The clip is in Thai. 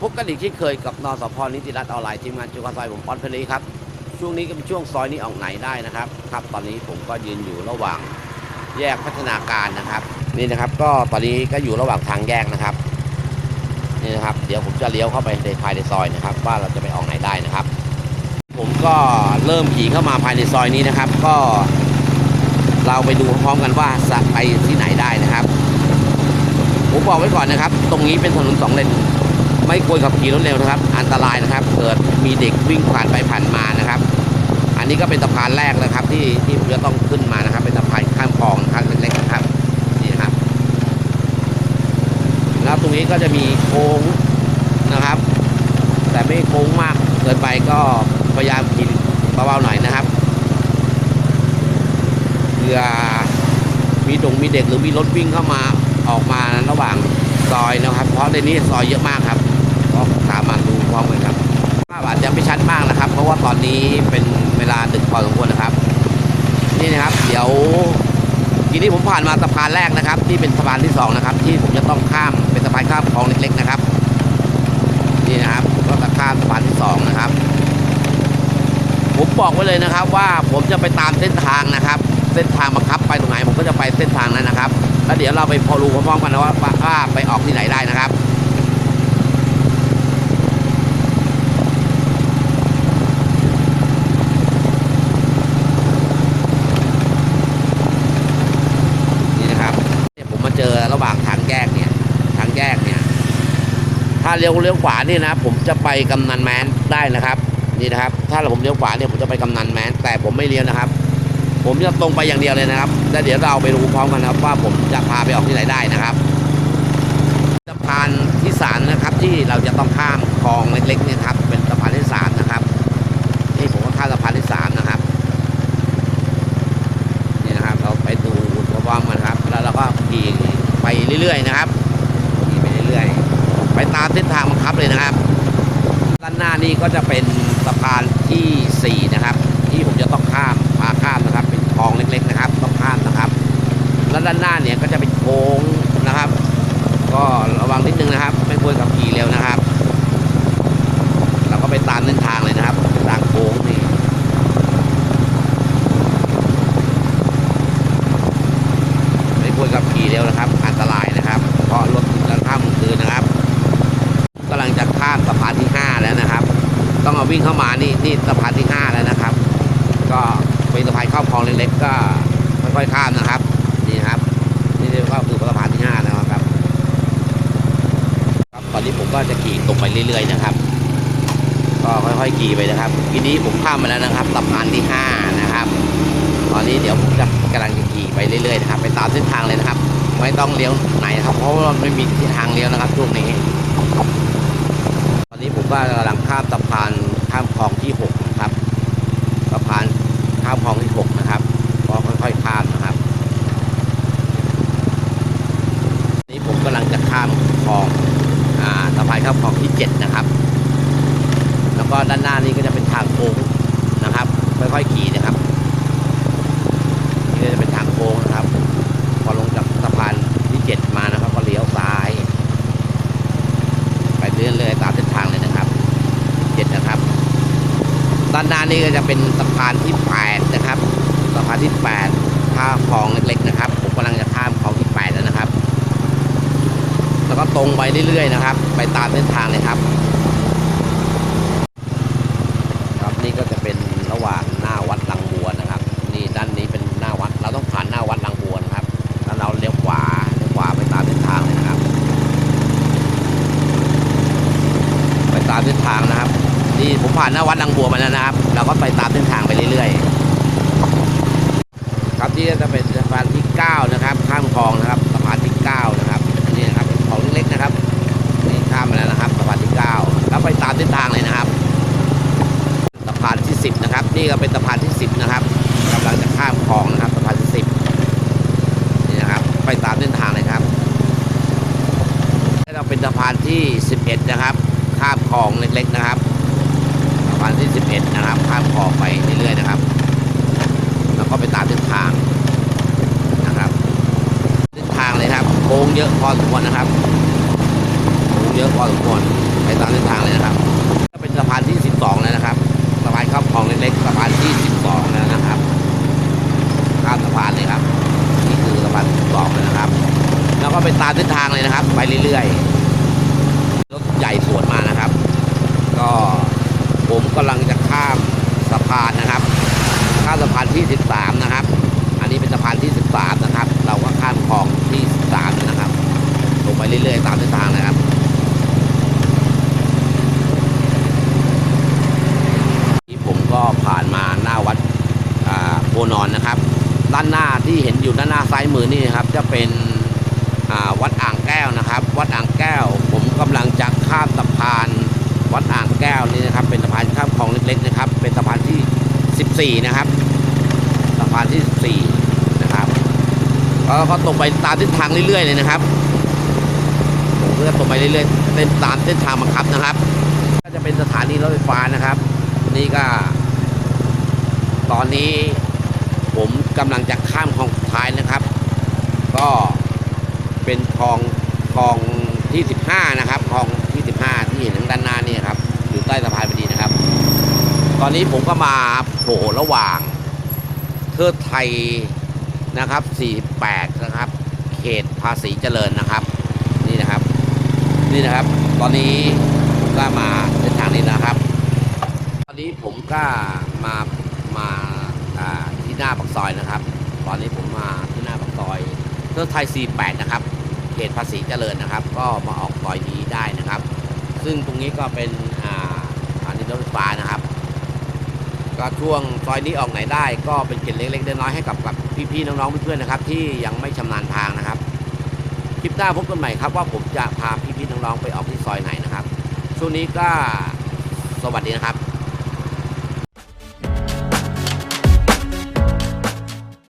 พบกันอีกที่เคยกับนสพนิติรัตน์ออนไลน์ทีมงานจุกซอยผมป๊อนเพลีครับ ช่วงนี้ก็เป็นช่วงซอยนี้ออกไหนได้นะครับ ครับ ตอนนี้ผมก็ยืนอยู่ระหว่างแยกพัฒนาการนะครับ นี่นะครับก็ตอนนี้ก็อยู่ระหว่างทางแยกนะครับ นี่นะครับ เดี๋ยวผมจะเลี้ยวเข้าไปในภายในซอยนะครับ ว่าเราจะไปออกไหนได้นะครับ ผมก็เริ่มขี่เข้ามาภายในซอยนี้นะครับ ก็เราไปดูพร้อมกันว่าจะไปที่ไหนได้นะครับ ผมบอกไว้ก่อนนะครับ ตรงนี้เป็นถนนสองเลน ไม่ควรขับขี่รถเร็วนะครับ อันตรายนะครับ เกิดมีเด็กวิ่งผ่านไปผ่านมานะครับ อันนี้ก็เป็นสะพานแรกนะครับ ที่ที่ผมจะต้องขึ้นมานะครับ เป็นสะพานข้ามคลองนะครับเล็กๆนะครับนี่ครับ แล้วตรงนี้ก็จะมีโค้งนะครับ แต่ไม่โค้งมากเกินไปก็พยายามขี่เบาๆหน่อยนะครับเผื่อมีดงมีเด็กหรือมีรถวิ่งเข้ามาออกมาระหว่างซอยนะครับ เพราะในนี้ซอยเยอะมากครับก็สามารถดูพร้อมกันครับภาพ อาจจะไม่ชัดมากนะครับ เพราะว่าตอนนี้เป็นเวลาดึกพอสมควรนะครับ นี่นะครับ เดี๋ยวทีนี้ผมผ่านมาสะพานแรกนะครับ ที่เป็นสะพานที่สองนะครับ ที่ผมจะต้องข้ามเป็นสะพานข้ามคลองเล็ก ๆ นะครับนี่นะครับก็จะข้ามสะพานที่สองนะครับ ผมบอกไว้เลยนะครับ ว่าผมจะไปตามเส้นทางนะครับ เส้นทางบังคับไปตรงไหนผมก็จะไปเส้นทางนั้นนะครับ แล้วเดี๋ยวเราไปพอรู้พร้อมกันนะว่าไปออกที่ไหนได้นะครับ นี่นะครับเนี่ยผมมาเจอระหว่างทางแยกเนี่ย ทางแยกเนี่ย ถ้าเลี้ยวเลี้ยวขวานี่นะผมจะไปกำนันแมนได้นะครับ นี่นะครับ ถ้าผมเลี้ยวขวาเนี่ยผมจะไปกำนันแมนแต่ผมไม่เลี้ยวนะครับ ผมจะตรงไปอย่างเดียวเลยนะครับแล้วเดี๋ยวเราไปดูพร้อมกันนะครับ ว่าผมจะพาไปออกที่ไหนได้นะครับสะพานที่สามนะครับที่เราจะต้องข้ามคลองเล็กๆเนี่ยครับ เป็นสะพานที่สามนะครับนี่ผมก็ข้ามสะพานที่สามนะครับนี่นะครับ เราไปดูพร้อมกันครับ แล้วเราก็ขี่ไปเรื่อยๆนะครับ ไปตามเส้นทางบังคับเลยนะครับ ด้านหน้านี้ก็จะเป็นสะพานที่ 4 นะครับ ที่ผมจะต้องข้ามพาข้ามนะครับ เป็นคลองเล็กๆนะครับ ต้องข้ามนะครับ แล้วด้านหน้าเนี่ยก็จะเป็นโค้งนะครับ ก็ระวังนิดนึงนะครับ ไม่ควรขับขี่เร็วนะครับ เราก็ไปตามเส้นทางเลยนะครับทางโค้งนี่ไม่ควรขับขี่เร็วนะครับ อันตรายนะครับ เพราะรถกลางค่ำกลางคืนนะครับ กำลังจะข้ามสะพานที่ 5 แล้วนะครับ ต้องเอา วิ่งเข้ามานี่นี่สะพานที่5แล้วนะครับ ก็เป็นสะพานเข้าคลองเล็กๆก็ค่อยๆข้ามนะครับนี่ครับ นี่กว่าคือสะพานที่5แล้วครับครับตอนนี้ผมก็จะขี่ตรงไปเรื่อยๆนะครับ ก็ค่อยๆขี่ไปนะครับทีนี้ผมข้ามมาแล้วนะครับสะพานที่5นะครับตอนนี้เดี๋ยวผมจะกำลังจะขี่ไปเรื่อยๆนะครับ ไปตามเส้นทางเลยนะครับ ไม่ต้องเลี้ยวไหนครับ เพราะว่าไม่มีทางเลี้ยวนะครับช่วงนี้ ตอนนี้ผมก็กำลังข้ามานข้ามคลองที่6นะครับสะพานข้ามคลองที่6นะครับก็ค่อยๆข้ามนะครับ นี้ผมกำลังจะข้ามคลองอ่าสะพานข้ามคลองที่ 7 นะครับ แล้วก็ด้านหน้านี้ก็จะเป็นทางโค้งนะครับ ค่อยๆขี่นะครับนี่ก็จะเป็นทางโค้งนะครับ พอลงจากสะพานที่ 7 มานะครับ ก็เลี้ยวซ้าย ไปเรื่อยๆตามเส้นทางเลยนะครับเจ็ดนะครับ ด้านหน้านี่ก็จะเป็นสะพานที่แปดนะครับสะพานที่แปดข้ามคลองเล็กๆนะครับผมกำลังจะข้ามคลองที่แปดแล้วนะครับ แล้วก็ตรงไปเรื่อยๆนะครับ ไปตามเส้นทางเลยครับ ครับนี่ก็จะเป็นระหว่างหน้าวัดลังบัวนะครับ นี่ด้านนี้เป็นหน้าวัด เราต้องผ่านหน้าวัดลังบัวนะครับแล้วเราเลี้ยวขวาเลี้ยวขวาไปตามเส้นทางเลยนะครับ ไปตามเส้นทางนะครับ นี่ผมผ่านหน้าวัดลังบัวมาแล้วนะครับ เราก็ไปตามเส้นทางไปเรื่อยๆ ครับนี่จะเป็นสะพานที่ 9 นะครับ ข้ามคลองนะครับสะพานที่ 9 นะครับอันนี้นะครับเป็นคลองเล็กๆนะครับนี่ข้ามมาแล้วนะครับสะพานที่ 9 แล้วไปตามเส้นทางเลยนะครับสะพานที่ 10 นะครับ นี่ก็เป็นสะพานที่ 10 นะครับกำลังจะข้ามคลองนะครับสะพานที่ 10 นี่นะครับ ไปตามเส้นทางเลยครับเราเป็นสะพานที่ 11 นะครับ ข้ามคลองเล็กๆนะครับ สะพานที่ 11 นะครับ ข้ามคลองไปเรื่อยๆนะครับ แล้วก็ไปตามเส้นทางนะครับเส้นทางเลยครับโค้งเยอะพอสมควรนะครับโค้งเยอะพอสมควรไปตามเส้นทางเลยนะครับก็เป็นสะพานที่ 12 แล้วนะครับสะพานข้ามคลองเล็กๆสะพานที่ 12 แล้วนะครับ ข้ามสะพานเลยครับ นี่คือสะพานที่12แล้วนะครับ แล้วก็ไปตามเส้นทางเลยนะครับ ไปเรื่อยๆรถใหญ่สวนมานะครับ ก็ผมกำลังจะข้ามสะพานนะครับ ข้ามสะพานที่ 13 นะครับ อันนี้เป็นสะพานที่ 13 นะครับ เราก็ข้ามคลองที่ 13 นะครับ ลงไปเรื่อยๆตามเส้นทางนะครับที่ผมก็ผ่านมาหน้าวัดอ่าโพนอนนะครับ ด้านหน้าที่เห็นอยู่ด้านหน้าซ้ายมือนี่นครับ จะเป็นวัดอ่างแก้วนะครับ วัดอ่างแก้ว ผมกำลังจะข้ามสะพาน วัดอ่างแก้วนี่นะครับ เป็นสะพานข้ามคลองเล็กๆนะครับ เป็นสะพานที่ 14 นะครับสะพานที่ 14 นะครับแล้วก็ตรงไปตามเส้นทางเรื่อยๆเลยนะครับผมก็จะตรงไปเรื่อยๆเส้นตามเส้นทางบังคับนะครับ ก็จะเป็นสถานีรถไฟฟ้านะครับ นี่ก็ ตอนนี้ผมกำลังจะข้ามคลองสุดท้ายนะครับ ก็เป็นคลองคลองที่ 15 นะครับคลองที่ 15 ที่เห็นทางด้านหน้านี่ครับ อยู่ใต้สะพานพอดีนะครับ ตอนนี้ผมก็มา ผล่ระหว่างเทิดไทยนะครับ 48 นะครับ เขตภาษีเจริญนะครับ นี่นะครับ นี่นะครับ ตอนนี้ผมก็มาเส้นทางนี้นะครับ ตอนนี้ผมก็มามาอ่าที่หน้าปากซอยนะครับ ตอนนี้ผมมาที่หน้าปากซอยเทิดไทย 48 นะครับ เขตภาษีเจริญนะครับ ก็มาออกซอยนี้ได้นะครับ ซึ่งตรงนี้ก็เป็นอ่าสถานีรถไฟฟ้านะครับ ก็ช่วงซอยนี้ออกไหนได้ ก็เป็นเกล็ดเล็กๆน้อยๆให้กับกับพี่ๆน้องๆเพื่อนๆนะครับ ที่ยังไม่ชำนาญทางนะครับคลิปหน้าพบกันใหม่ครับว่าผมจะพาพี่ๆน้องๆไปออกที่ซอยไหนนะครับช่วงนี้ก็สวัสดีนะครับ